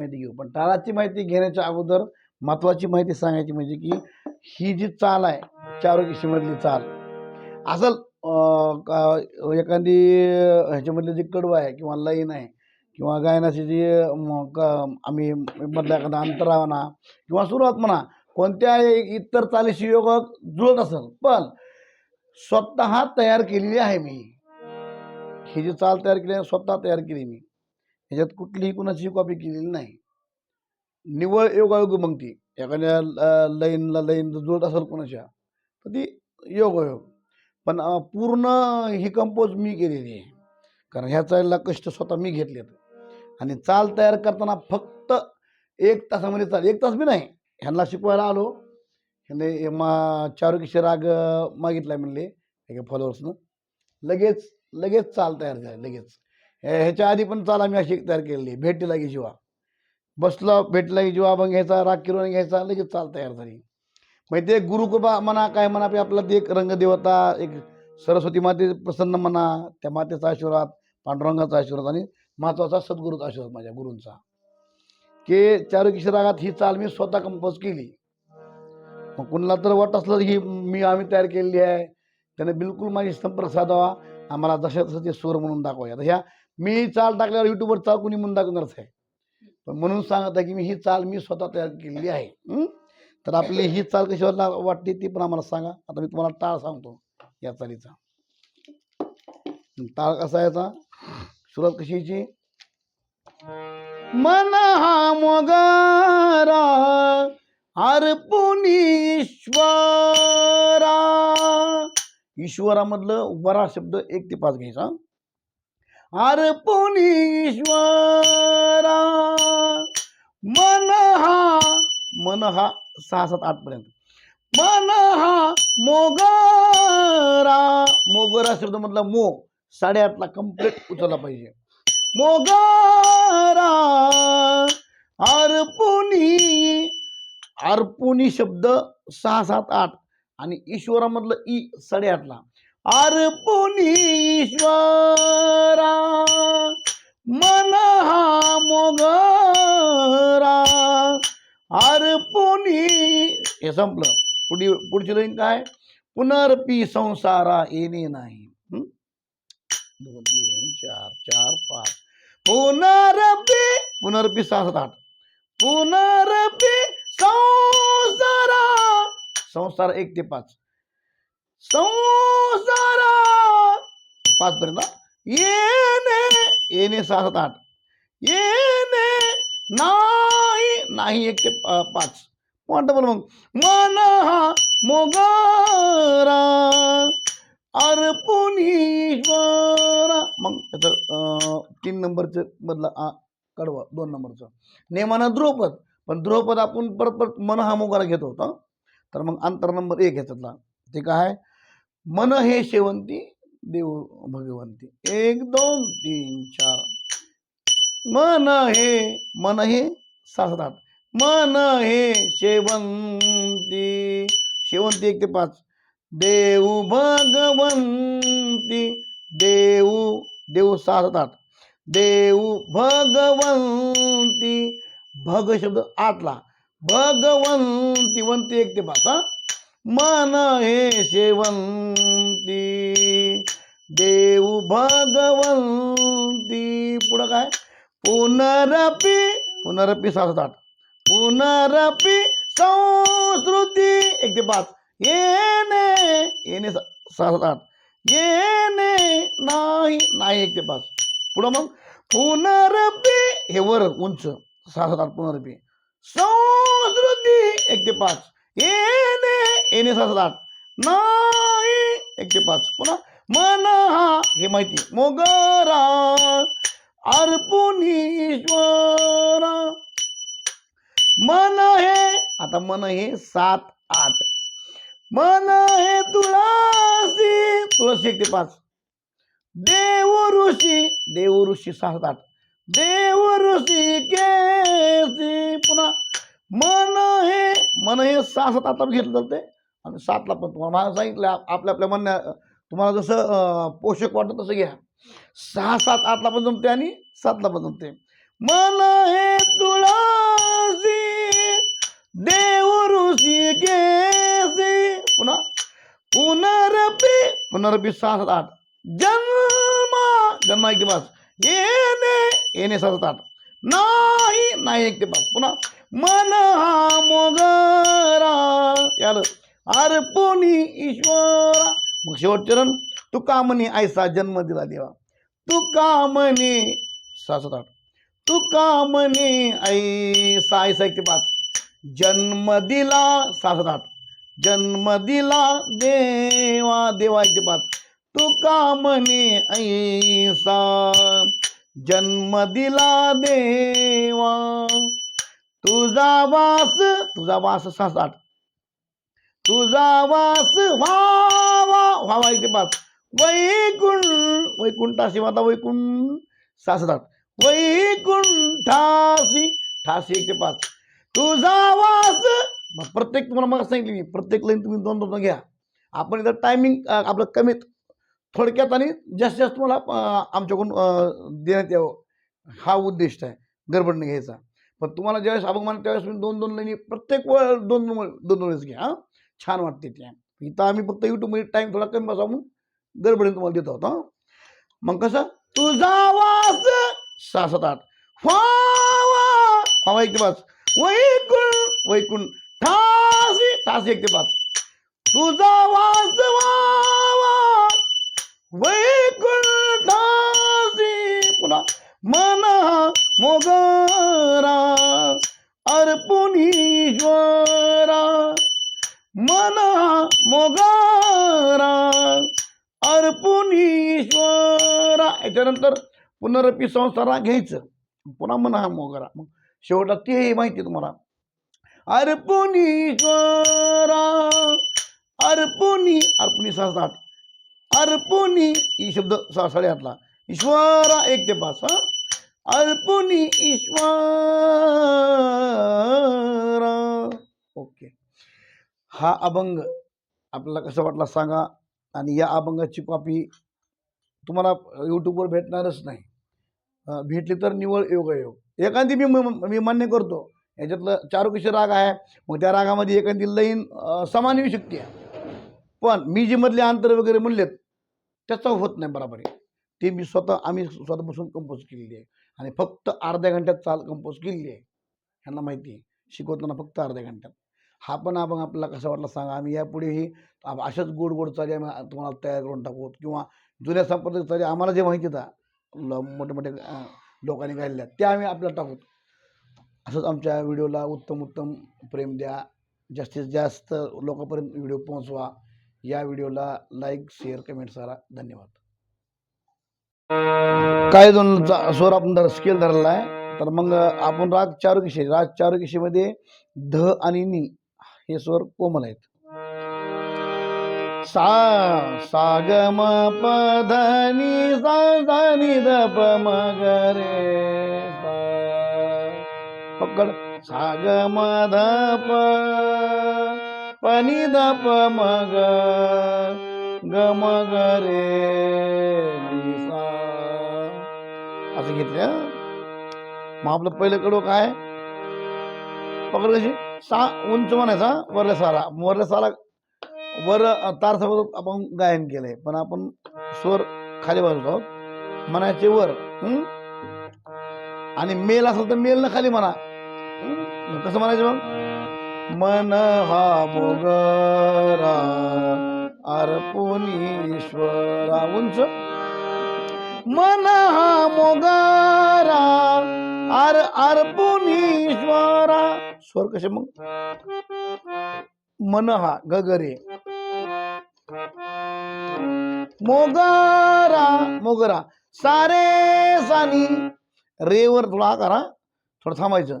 माहिती घेऊ. पण टाळाची माहिती घेण्याच्या अगोदर महत्वाची माहिती सांगायची म्हणजे की ही जी चाल आहे चारोकिशीमधली चाल. असल का- एखादी ह्याच्यामधली जी कडवं आहे किंवा लाईन आहे किंवा गायनाची जी आम्ही मधला एखादा अंतरा म्हणा किंवा सुरुवात म्हणा कोणत्या इतर चालीशी योगात जुळत असेल. पण स्वतः तयार केलेली आहे मी. ही जी चाल तयार केली स्वतः तयार केली मी. ह्याच्यात कुठलीही कुणाची कॉपी केलेली नाही. निवळ योगायोग मग ती. एखाद्या ल- लाईनला लाईन जुळत असेल कुणाच्या तर ती योगायोग. पण पूर्ण ही कंपोज मी केलेली आहे. कारण ह्या चालीला कष्ट स्वतः मी घेतलेत. आणि चाल तयार करताना फक्त एक तासामध्ये चाल. एक तास बी नाही. ह्यांना शिकवायला आलो. ह्याने मा चारुकिशोर राग मागितला म्हणले एका फॉलोअर्सनं लगेच लगेच चाल तयार झाली लगेच. ह्याच्या आधी पण चाल आम्ही अशी तयार केलेली आहे. भेटी लागी जीवा. बसला भेटला की जीवा मग घ्यायचा राग किरून घ्यायचा लगेच चाल तयार झाली. मग ते गुरुकृपा म्हणा काय म्हणा आपला ते एक रंगदेवता एक सरस्वती माते प्रसन्न म्हणा त्या मातेचा आशीर्वाद पांडुरंगाचा आशीर्वाद आणि महत्त्वाचा सद्गुरूचा आशीर्वाद माझ्या गुरूंचा. की चारुकिशोर रागात ही चाल मी स्वतः कंपोज केली. मग कुणाला तर वाट असलं ही मी आम्ही तयार केलेली आहे. त्याने बिलकुल माझी संपर्क साधावा आम्हाला जशा तसं ते सूर म्हणून दाखवायचा ह्या मी चाल टाकल्यावर युट्यूबवर चाल कुणी म्हणून दाखवणारच आहे पण म्हणून सांगत आहे की मी ही चाल मी स्वतः तयार केलेली आहे. तर आपली ही चाल कशी वाटते ती पण आम्हाला सांगा. आता मी तुम्हाला टाळ सांगतो या चालीचा. टाळ कसा याचा? सुरुवात कशी मन हा मोगारा अर्पुनीश्वरा ईश्वरामधलं वरा शब्द एक ते पाच घ्यायचा. अर्पुणीश्वरा. मन हा मन हा सहा सात आठ पर्यंत. मन हा मोगरा. मोगरा शब्द मधला मो साडेआठला कंप्लीट उचलला पाहिजे. मोगरा. अर्पुणी. अर्पुनी शब्द सहा सात आठ आणि ईश्वरामधलं ई साडेआठला. अर्पुनीश्वरा मन हा मोगरा. अर्पुनी हे संपलं. पुढी पुढची लाईन काय? पुनर्पी संसारा येणे नाही. दोन तीन चार चार पाच. पुनर्पी पुनर्पी सहा सात आठ. पुनर्पी संसारा. संसार एक ते पाच. संसारा. पाचपर्यंत येणे येणे सहा सात आठ. येणे नाही नाही एक ते पाच. म्हणतो पण मग. मन हा मोगारा अर्पुनीश्वरा मग त्याचं तीन नंबरचं बदला आ कडवा दोन नंबरचं. नेमानं द्रुपद. पण द्रुपद आपण परत परत मन हा मोगारा घेतो होता. तर मग अंतर नंबर एक ह्याच्यातला ते काय आहे? मन हे शेवंती देव भगवंती. एक दोन तीन चार. मन हे मन हे सहा सात आठ मन हे शेवंती. शेवंती एक ते पाच. देव भगवंती. देऊ देव साधतात सात आठ भगवंती. भग शब्द आठला भगवंती वंती एक ते पाच हा. मन हे शेवंती. देव भगवंती. पुढं काय? पुनरपी पुनरपी सात आठ. पुनरपी संस्कृती. एक ते पाच. येणे येणे सात आठ. येणे नाही नाही एक ते पाच. पुढं मग? पुनरपी हे वर उंच. सहा सात आठ पुनरपी. संस्कृती एक ते पाच. येणे येणे सहा सात नाही. एक ते पाच. पुन्हा मन हा हे माहिती. मोगरा अर्पुनीश्वरा. मन हे आता मन हे सात आठ. मन हे तुळसी. तुळशी एक ते पाच. देव ऋषी. देव ऋषी सात आठ. देव ऋषी केसी. पुन्हा मन हे मन हे सहा सात आठ घेतलं जाते आणि सातला पण तुम्हाला मला सांगितलं आपल्या आपल्या म्हणण्या तुम्हाला जसं पोषक वाटतं तसं घ्या. सहा सात आठला पण जमते आणि सातला पण जमते मन हे तुळसी देव ऋषी केसी पुन्हा पुनरपी पुनरपी सहा सात आठ. जन्मा जन्म एक ते पाच येणे येणे सहा सात आठ. नाही नाही एक ते पाच पुन्हा मन हा मोगरा. याला अर्पुनी ईश्वरा. मग शेवट चरण तुका म्हणे आयसा जन्म दिला देवा. तुका म्हणे सहा सात आठ. तुका म्हणे ऐसा ऐसा एक ते पाच. जन्म दिला सहा सात आठ. जन्म दिला देवा देवा एक ते पाच. तुका म्हणे ऐसा जन्म दिला देवा. तुझा वास तुझा वास सात आठ. तुझा वास वा व्हावा एक ते पाच. वैकुंठ वैकुंठासी माता वैकुंठ सात आठ. वैकुंठासी ठासी एक ते पाच. तुझा वास मग प्रत्येक तुम्हाला मग सांगितलं मी प्रत्येक लाईन तुम्ही दोन दोन घ्या. आपण इथं टायमिंग आपलं कमीत थोडक्यात आणि जास्तीत जास्त तुम्हाला आमच्याकडून देण्यात यावं. हा उद्दिष्ट आहे गडबडने घ्यायचा. पण तुम्हाला ज्यावेळेस अभंग त्यावेळेस तुम्ही दोन दोन लाईनी प्रत्येक वेळ दोन दोन दोन वेळेस घ्या हां. छान वाटते ते. इथं आम्ही फक्त युट्यूबमध्ये टाईम थोडा कमी बसा म्हणून गडबडीने तुम्हाला देत होतो मग कसं? तुझा वास सहा सात आठ फावा व्हावा एक ते पाच. वैकुण वैकुण ठासी ठास एक ते पाच. तुझा वास वैकुंड ठासी. पुन्हा. मन मोगरा अर्पुनीश्वरा मना मोगरा अर्पुनीश्वरा याच्यानंतर पुनरपी संसारा घ्यायचं. पुन्हा मना मोगरा. मग शेवटला ते माहिती तुम्हाला. अर्पुनीश्वरा अर्पुनी अर्पुनी सहा सात. अर्पुनी ही शब्द सहा साडेआठला. ईश्वरा एक ते पाच हा? अल्पुनी ईश्वर. ओके. हा अभंग आपल्याला कसं वाटला सांगा. आणि या अभंगाची कॉपी तुम्हाला यूट्यूबवर भेटणारच नाही. भेटली तर निवळ योगायोग. एखादी मी म- मी मान्य करतो. याच्यातलं चारुकिशोर राग आहे. मग त्या रागामध्ये एखादी लाईन समान येऊ शकते पण मी जे मधले अंतर वगैरे म्हणलेत त्याचा होत नाही बरोबर. आहे ते मी स्वतः आम्ही स्वतः बसून कंपोज केलेली आहे. आणि फक्त अर्ध्या घंट्यात चाल कंपोज केली आहे. ह्यांना माहिती आहे. शिकवताना फक्त अर्ध्या घंट्यात. हा पण आपण आपल्याला कसा वाटला सांगा. आम्ही यापुढेही अशाच गोड गोड चाली आम्ही तुम्हाला तयार करून टाकू. किंवा जुन्या संपर्क चाली आम्हाला जे माहिती होता ल- मोठे मोठे लोकांनी गायलेल्या त्या आम्ही आपल्याला टाकू. असंच आमच्या व्हिडिओला उत्तम उत्तम प्रेम द्या. जास्तीत जास्त लोकांपर्यंत व्हिडिओ पोहोचवा. या व्हिडिओला लाईक शेअर कमेंट करा धन्यवाद. काय दोन स्वर आपण धर स्केल धरलाय आहे तर मग आपण राग चारुकिशे राग चारुकिशेमध्ये ध आणि नी हे स्वर कोमल आहेत. सा सा ग म प ध सा सा नि ध प म ग रे सा. पकड सा ग म ध प प ग रे सा असं घेतलं मग आपलं पहिलं कडो काय? पकड कशी? सा उंच म्हणायचा वरल्या सारा वरल्या सारा वर तार तारसोबत आपण गायन केलंय. पण आपण स्वर खाली बाजूत आहोत. म्हणायचे वर आणि मेल असेल तर मेल न खाली म्हणा. कसं म्हणायचं मग? मन हा मोगरा अर्पुनीश्वरा उंच मन हा मोगारा आर अर्पुनीश्वरा स्वर कसे मग? मन हा गगरे. मोगरा मोगरा. सारे सानी. रेवर थोडा करा थोडं थांबायचं.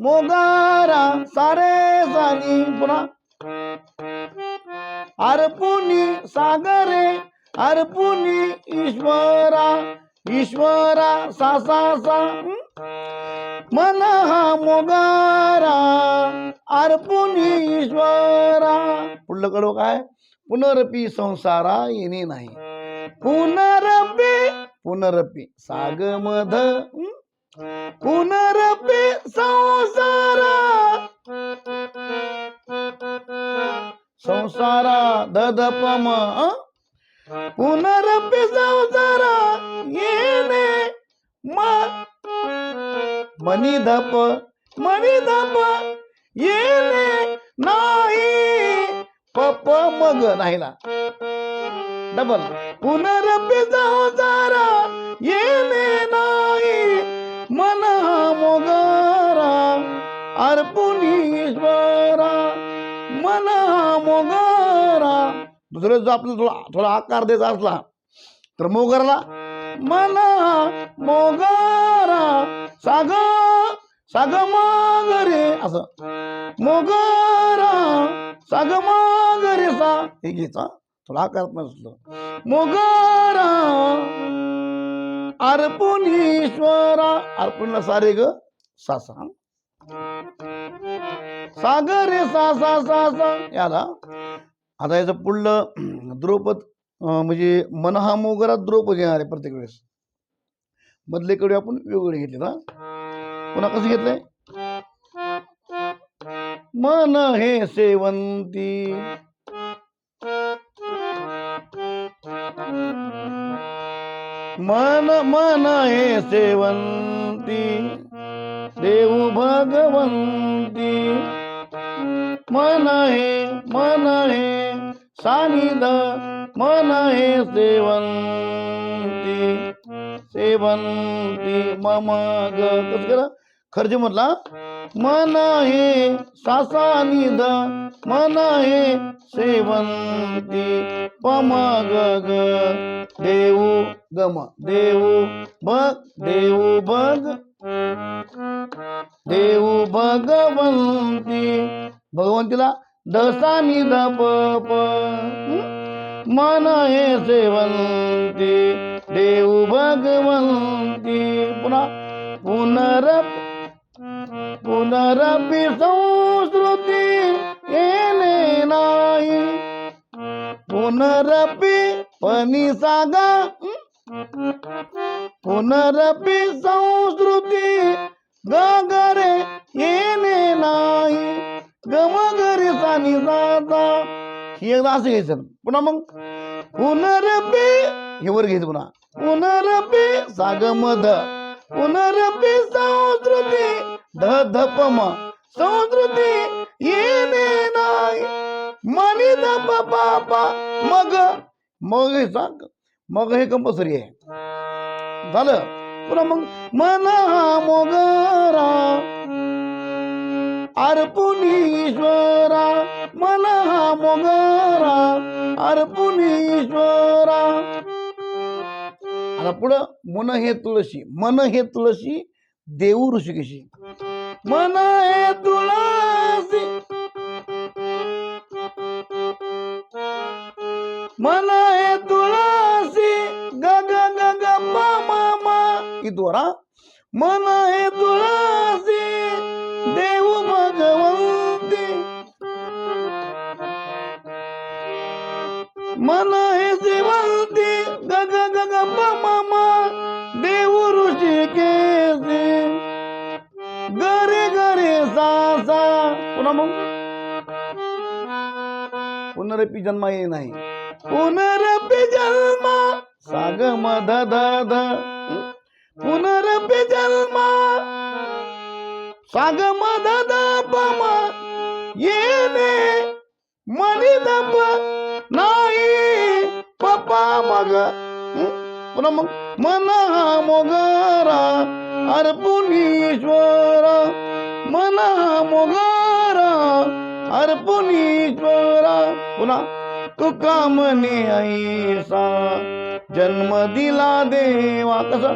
मोगारा सारे सानी. पुन्हा अर्पुनी सागरे अर्पुनी ईश्वरा ईश्वरा सा सा सा. मन हा मोगारा अर्पुनी ईश्वरा. पुढलं कडव काय? पुनरपी संसारा येणे नाही. पुनरपी पुनरपी. साग मध पुनरपी संसारा. संसारा ददपम पुनरपि संसारा येणे म? मनी धप मनी धप येणे नाही पप मग नाही ना? डबल. पुनरपि संसारा येणे नाही दुसरं जो आपल्याला थोडा थोडा आकार द्यायचा असला तर मोगरला मन मोगरा साग साग मागरे असं. मोगरा साग मागरे सा हे घ्यायचा थोडा आकार नसलं मोगरा अर्पुनीश्वरा अर्पुणला सारे ग सा सा. रे सा सा सा सा. याला आता याचं पुढलं द्रौपद म्हणजे मन हा मोगरा द्रौपद येणार आहे प्रत्येक वेळेस. मधले कडे आपण वेगवेगळे घेतले ना पुन्हा कसं घेतलंय? मन हे सेवंती. मन मन हे सेवंती. देऊ भगवंती. मन हे मन हे. सानिध मन हे सेवंती सेवंती मम ग. कसं केलं? खर्च म्हटला मन हे सासानिध मन हे सेवंती पम ग ग. देऊ गम देऊ बग देऊ भग देऊ भगवंती. भगवंतीला दसा निध प. मन हे सेवंती देव भगवंती. पुन्हा पुनर पुनरपि संस्कृती येणे नाही. पुनरपि पनी सागा पुनरपि संस्कृती गगरे येणे नाही. गम सानी जाता ही एकदा असं घ्यायचं. पुन्हा मग? पुनरपे हे वर घ्यायचं पुन्हा. पुनरपि ध. पुनरपे संस्कृती ध धपम संस्कृती येणे नाही. मनी धप पापा मग. मग हे सांग. मग हे कंपल्सरी आहे. झालं? पुन्हा मग. मन हा मोगरा. अर्पुनीश्वरा मन हा मोगरा अर्पुनीश्वरा. आता पुढं मन हे तुळशी मन हे तुळशी देऊ ऋषिकेशी. मन हे तुळशी. मन हे तुळशी. ग ग ग ग प म मन हे तुळशी. मन हे जिवंती ग ग ग ग प म देऊ ऋषिकेशी गरे गरे सा सा. पुन्हा मग? पुनरपी जन्मा ये नाही. पुनरपी जन्मा. साग मध ध ध पुनरपी जन्म. साग मध ध पमा म. येणे मनी दप पप्पा मग. पुन्हा मग. मन हा मोगरा अर्पुनीश्वरा मन हा अर्पुनीश्वरा पुन्हा. तुका मने ऐसा जन्म दिला देवा. कसा?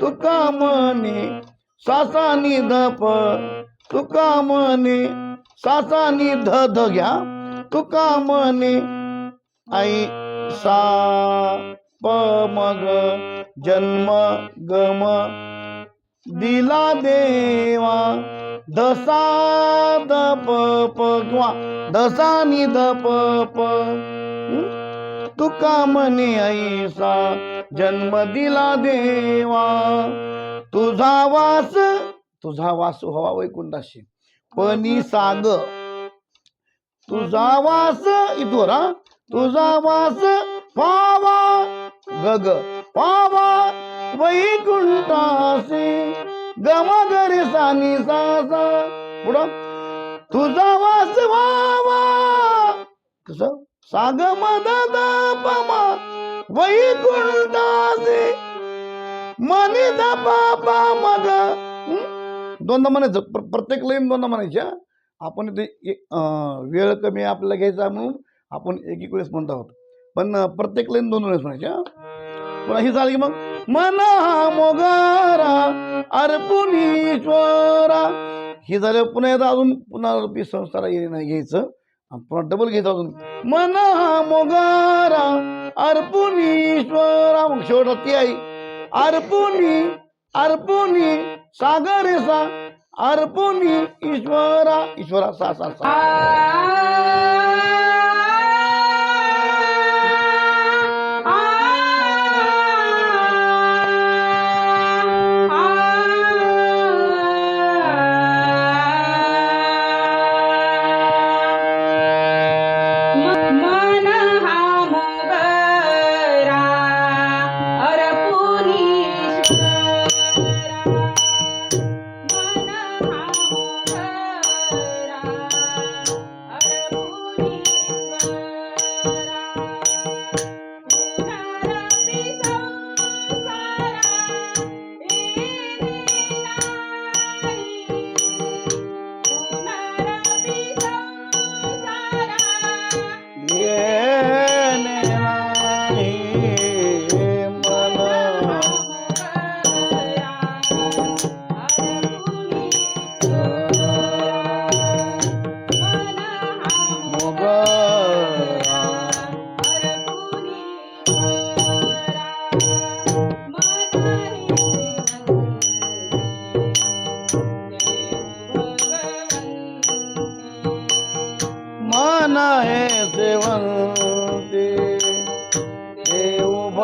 तुका मने सासा निधप तुका मने सासा निध ध घ्या. तुका मने आई सा प मग जन्म गम दिला देवा दसा द प प किंवा दसा नि द प प तुका म्हणे ऐसा जन्म दिला देवा तुझा वास तुझा वास व्हावा वैकुंठाशी पणी साग तुझा वास इथवर हा? तुझा वास पावा गग पावा वैकुंठासी गमगर सानी सासा. पुढं तुझा वास वावा कस? साग मदद पमा वैकुंठासी मनी पापा मग. दोनदा म्हणायचं. प्रत्येक लाईन दोनदा म्हणायच्या आपण ते एक, वेळ कमी आपल्याला घ्यायचा म्हणून आपण एक एक वेळेस म्हणत आहोत. पण प्रत्येक लाईन दोन वेळेस म्हणायच्या पुन्हा ही झाली की मग? मना मोगारा अर्पुनीश्वरा ही झालं पुन्हा एकदा अजून पुन्हा रुपी संस्थाला नाही घ्यायचं. आणि पुन्हा डबल घ्यायचं अजून. मना मोगारा अर्पुनीश्वरा मग शेवट ती आई अर्पुनी अर्पुनी सागर सा अर्पुनी ईश्वरा ईश्वरा सा सा. सा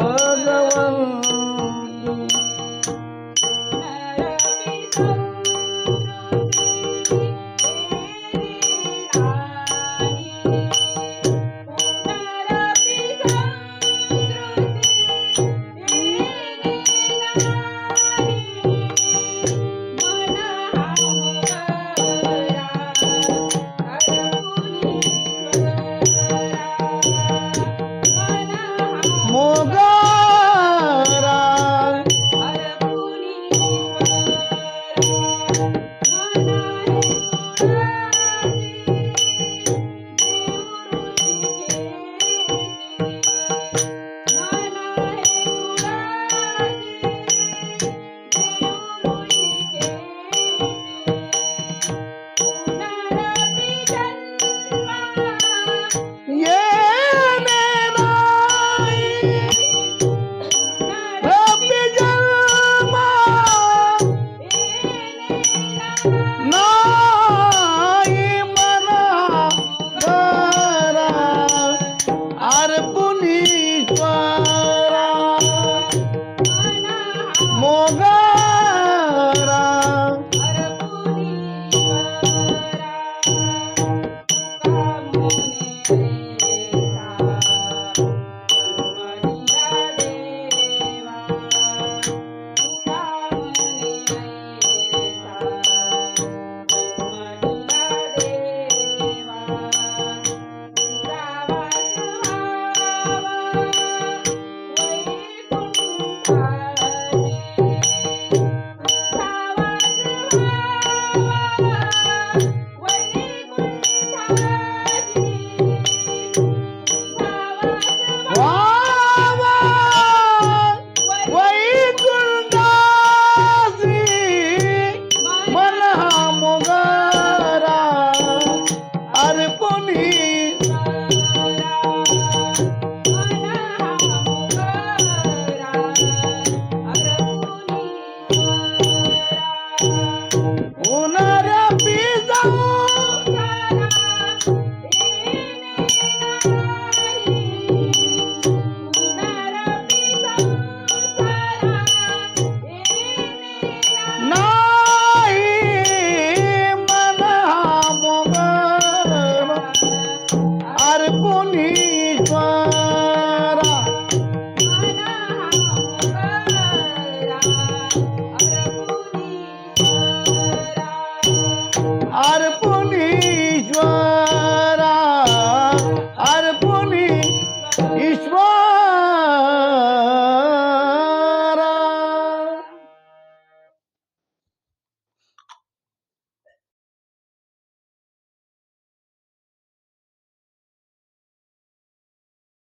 देव मोगरा